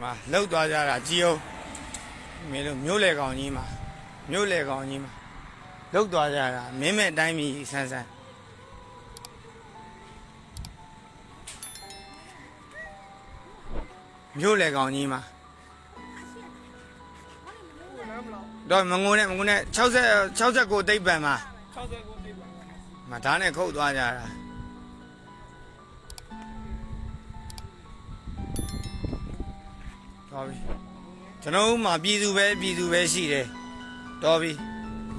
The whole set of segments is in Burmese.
မှာလှုပ်သွားကြတာကြည်အောင်မင်းတို့မျိုးလေကောင်ကြီးမှာမျိုးလေကောင်ကြီးမှာလှုပ်သွားကြတာမင်းမဲ့တိုင်းပြည်ဆန်းဆန်းမျိုးလေကောင်ကြီးမှာတော့မငုံနဲ့မငုံနဲ့60 69တိတ်ပံမှာ60ကိုတိပါမဒါနဲ့ခုတ်သွားကြတာ တော်ပြီကျွန်တော်တို့မှာပြည်သူပဲပြည်သူပဲရှိတယ်တော်ပြီ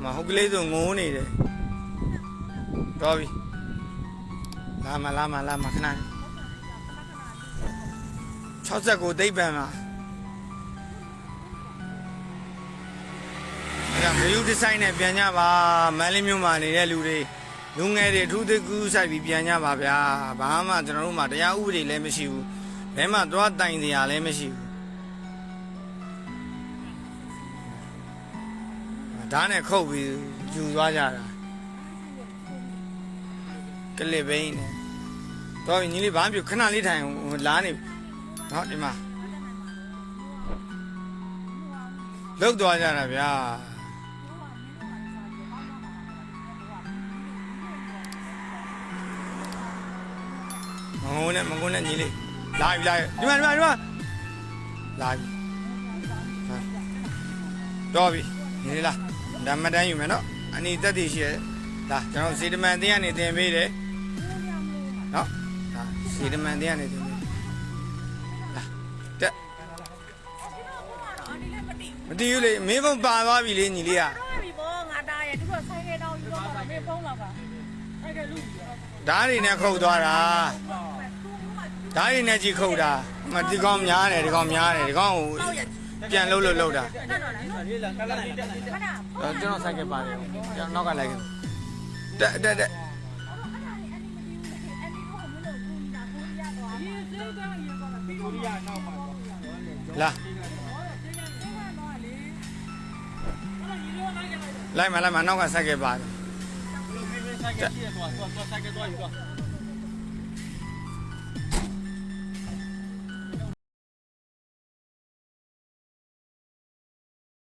မဟုတ်ကလေးဆိုငိုးနေတယ်တော်ပြီလာမလာမလာမခဏ69တိတ်ပံမှာအဲ့ဒါမယူဒီဇိုင်းနဲ့ပြန်ကြပါမန်းလေးမြို့မှာနေတဲ့လူတွေလူငယ်တွေအထူးသကူးဆိုင်ပြီးပြန်ကြပါဗျာဘာမှကျွန်တော်တို့မှာတရားဥပဒေလည်းမရှိဘူးဘဲမှာသွားတိုင်စရာလည်းမရှိဘူး ဒါနဲ့ခုတ်ပြီးယူသွားကြတာကလစ်ဘိန်းနဲ့တော့ညီလေးဘာမှမပြုခဏလေးထိုင်ဟိုလာနေနော်ဒီမှာလောက်သွားကြတာဗျာမငုံနဲ့မငုံနဲ့ညီလေးလာပြီလာပြီဒီမှာဒီမှာဒီမှာလာပြီဟာတော့ပြီညီလေးလာ ဓမ္မတန်းယူမယ်နော်အနီတက်တည်ရှိရလာကျွန်တော်စေတမန်တင်းကနေတင်ပေးတယ်နော်ဒါစေတမန်တင်းကနေတင်ပေးလာတက်မတီးဘူးလေမင်းဘုံပါသွားပြီလေညီလေးကပြီဘောငါတားရဲ့သူကဆိုင်ကယ်တောင်ယူတော့မှာမေဖုန်းလောက်ကဆိုင်ကယ်လူကြီးဓာတ်တွေနဲ့ခုတ်သွားတာဓာတ်တွေနဲ့ကြီးခုတ်တာမဒီကောင်များတယ်ဒီကောင်များတယ်ဒီကောင်ကို ပြန်လှုပ်လှုပ်လှုပ်တာတက်တော့လားနော်လေးလာကလာလေးတက်ခဏတော့ကျွန်တော်ဆိုင်ကပါတယ်ကျွန်တော်နောက်ကလိုက်ခဲ့တက်တက်တက်ကိုရီးယားနောက်မှာလာလိုက်မလိုက်မနောက်ကဆိုင်ကပါတယ်ဘယ်လိုမျိုးဆိုင်ကရှိရတော့သွားသွားဆိုင်ကတော့ယူတော့